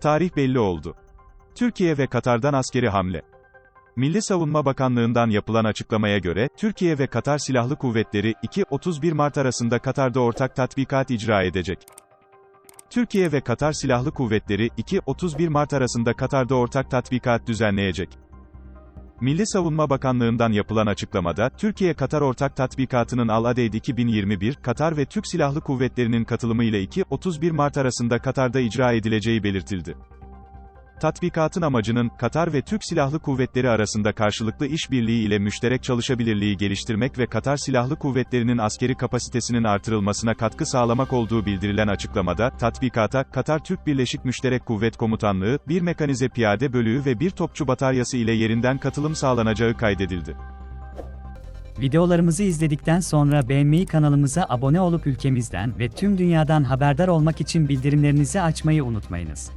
tarih belli oldu. Türkiye ve Katar'dan askeri hamle. Milli Savunma Bakanlığı'ndan yapılan açıklamaya göre, Türkiye ve Katar Silahlı Kuvvetleri, 2-31 Mart arasında Katar'da ortak tatbikat icra edecek. Türkiye ve Katar Silahlı Kuvvetleri, 2-31 Mart arasında Katar'da ortak tatbikat düzenleyecek. Milli Savunma Bakanlığı'ndan yapılan açıklamada, Türkiye-Katar Ortak Tatbikatı'nın Al-Adeyd 2021, Katar ve Türk Silahlı Kuvvetleri'nin katılımı ile 2-31 Mart arasında Katar'da icra edileceği belirtildi. Tatbikatın amacının, Katar ve Türk Silahlı Kuvvetleri arasında karşılıklı işbirliği ile müşterek çalışabilirliği geliştirmek ve Katar Silahlı Kuvvetleri'nin askeri kapasitesinin artırılmasına katkı sağlamak olduğu bildirilen açıklamada, tatbikata, Katar Türk Birleşik Müşterek Kuvvet Komutanlığı, bir mekanize piyade bölüğü ve bir topçu bataryası ile yerinden katılım sağlanacağı kaydedildi. Videolarımızı izledikten sonra beğenmeyi kanalımıza abone olup ülkemizden ve tüm dünyadan haberdar olmak için bildirimlerinizi açmayı unutmayınız.